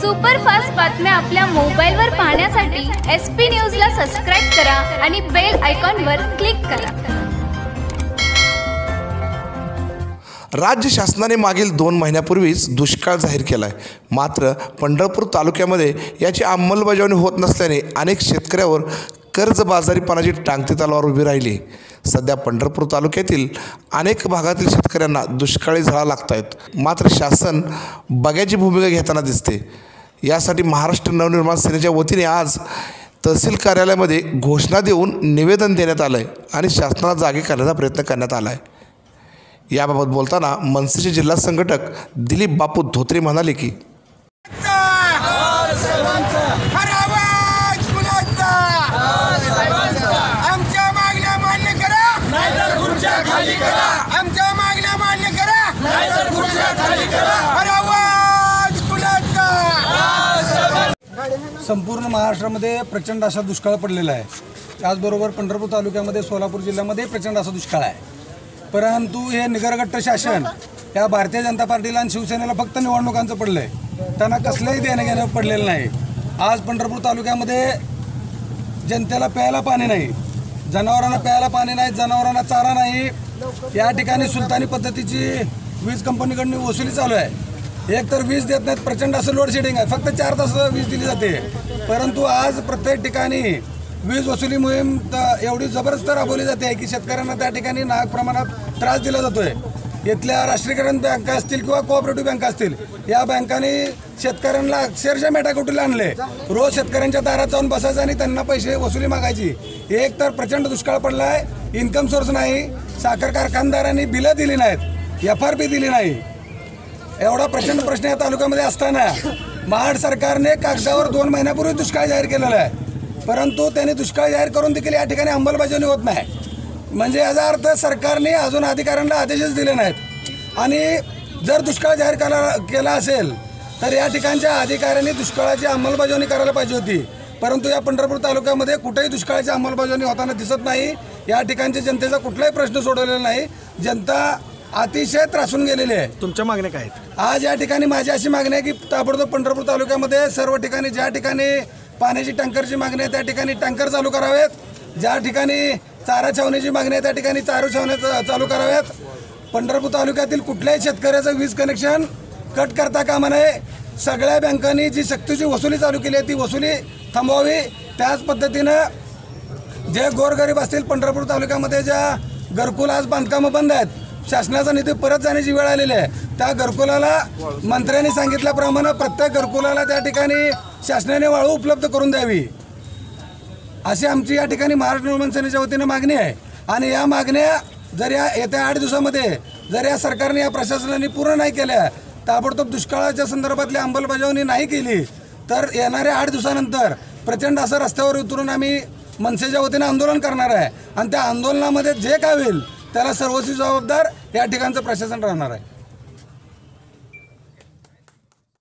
Superfast बातम्या आपल्या मोबाईलवर पाहण्यासाठी एस पी न्यूजला सबस्क्राईब करा आणि बेल आयकॉनवर क्लिक करा. राज्य शासनाने मागील दोन महिन्यापूर्वीच दुष्काळ जाहीर केला आहे मात्र पंढरपूर तालुक्यामध्ये याची अंमलबजावणी होत नसल्याने अनेक शेतकऱ्यावर कर्जबाजारीपणाची टांगती तलवार उभी राहिली. सध्या पंढरपूर तालुक्यातील अनेक भागातील शेतकऱ्यांना दुष्काळी झळा लागत आहेत मात्र शासन बग्याची भूमिका घेताना दिसते. यासाठी महाराष्ट्र नवनिर्माण सेनेच्या वतीने आज तहसील कार्यालयामध्ये घोषणा देऊन निवेदन देण्यात आलं आहे आणि शासनाला जागे करण्याचा प्रयत्न करण्यात आला आहे याबाबत बोलताना मनसेचे जिल्हा संघटक दिलीप बापू धोत्रे म्हणाले की हर आवाज मुलांचा आमच्या मागण्या मान्य करा नाहीतर खुर्च्या खाली करा. आमच्या मागण्या मान्य करा. नाहीतर खुर्च्या खाली करा. अरे आवाज कुणाचा संपूर्ण महाराष्ट्रामध्ये प्रचंड असा दुष्काळ पडलेला आहे. त्याचबरोबर पंढरपूर तालुक्यामध्ये सोलापूर जिल्ह्यामध्ये प्रचंड असा दुष्काळ आहे. परंतु हे निगरगट्ट शासन या भारतीय जनता पार्टीला आणि शिवसेनेला फक्त निवडणुकांचं पडलं आहे त्यांना कसलंही देणं घेणं पडलेलं नाही. आज पंढरपूर तालुक्यामध्ये जनतेला प्यायला पाणी नाही. जनावरांना प्यायला पाणी नाही जनावरांना चारा नाही. या ठिकाणी सुलतानी पद्धतीची वीज कंपनीकडून वसुली चालू आहे. एक तर वीज देत नाहीत प्रचंड असं लोडशेडिंग आहे. फक्त चार तास वीज दिली जाते. परंतु आज प्रत्येक ठिकाणी वीज वसुली मोहीम एवढी जबरदस्त राबवली जाते की शेतकऱ्यांना त्या ठिकाणी नाग प्रमाणात त्रास दिला जातोय. इथल्या राष्ट्रीयकरण बँका असतील किंवा कोऑपरेटिव्ह बँका असतील या बँकांनी शेतकऱ्यांना अक्षरशः मेटाकुटीला आणले? रोज शेतकऱ्यांच्या दारात जाऊन बसायचं आणि त्यांना पैसे वसुली मागायची. एक तर प्रचंड दुष्काळ पडला आहे इन्कम सोर्स नाही. साखर कारखानदारांनी बिलं दिली नाहीत. एफ आर पी दिली नाही. एवढा प्रचंड प्रश्न या तालुक्यामध्ये असताना महाड सरकारने कागदावर दोन महिन्यापूर्वी दुष्काळ जाहीर केलेला आहे. परंतु त्यांनी दुष्काळ जाहीर करून देखील या ठिकाणी अंमलबजावणी होत नाही. म्हणजे याचा अर्थ सरकारने अजून अधिकाऱ्यांना आदेशच दिले नाहीत. आणि जर दुष्काळ जाहीर केला केला असेल तर या ठिकाणच्या अधिकाऱ्यांनी दुष्काळाची अंमलबजावणी करायला पाहिजे होती. परंतु या पंढरपूर तालुक्यामध्ये कुठेही दुष्काळाची अंमलबजावणी होताना दिसत नाही. या ठिकाणच्या जनतेचा कुठलाही प्रश्न सोडवलेला नाही. जनता अतिशय त्रासून गेलेली आहे. तुमच्या मागण्या काय आहेत? आज या ठिकाणी माझी अशी मागणी आहे की ताबडतोब पंढरपूर तालुक्यामध्ये सर्व ठिकाणी ज्या ठिकाणी पाण्याची टँकरची मागणी आहे त्या ठिकाणी टँकर चालू करावेत. ज्या ठिकाणी चारा छावणीची मागणी आहे त्या ठिकाणी चारू छावण्या चालू कराव्यात पंढरपूर तालुक्यातील कुठल्याही शेतकऱ्याचं वीज कनेक्शन कट करता कामा नये. सगळ्या बँकांनी जी सक्तीची वसुली चालू केली आहे ती वसुली थांबवावी. त्याच पद्धतीनं जे गोरगरीब असतील पंढरपूर तालुक्यामध्ये ज्या घरकुल आज बांधकामं बंद आहेत शासनाचा निधी परत जाण्याची वेळ आलेली आहे. त्या घरकुलाला मंत्र्यांनी सांगितल्याप्रमाणे प्रत्येक घरकुलाला त्या ठिकाणी शासनाने वाळू उपलब्ध करून द्यावी. अशी आमची या ठिकाणी महाराष्ट्र निर्माण सेनेच्या वतीनं मागणी आहे. आणि या मागण्या जर या येत्या आठ दिवसामध्ये जर या सरकारने या प्रशासनाने पूर्ण नाही केल्या ताबडतोब दुष्काळाच्या संदर्भातली अंमलबजावणी नाही केली तर येणाऱ्या आठ दिवसानंतर प्रचंड असं रस्त्यावर उतरून आम्ही मनसेच्या वतीनं आंदोलन करणार आहे. आणि त्या आंदोलनामध्ये जे काय होईल त्याला सर्वस्वी जबाबदार या ठिकाणचं प्रशासन राहणार आहे.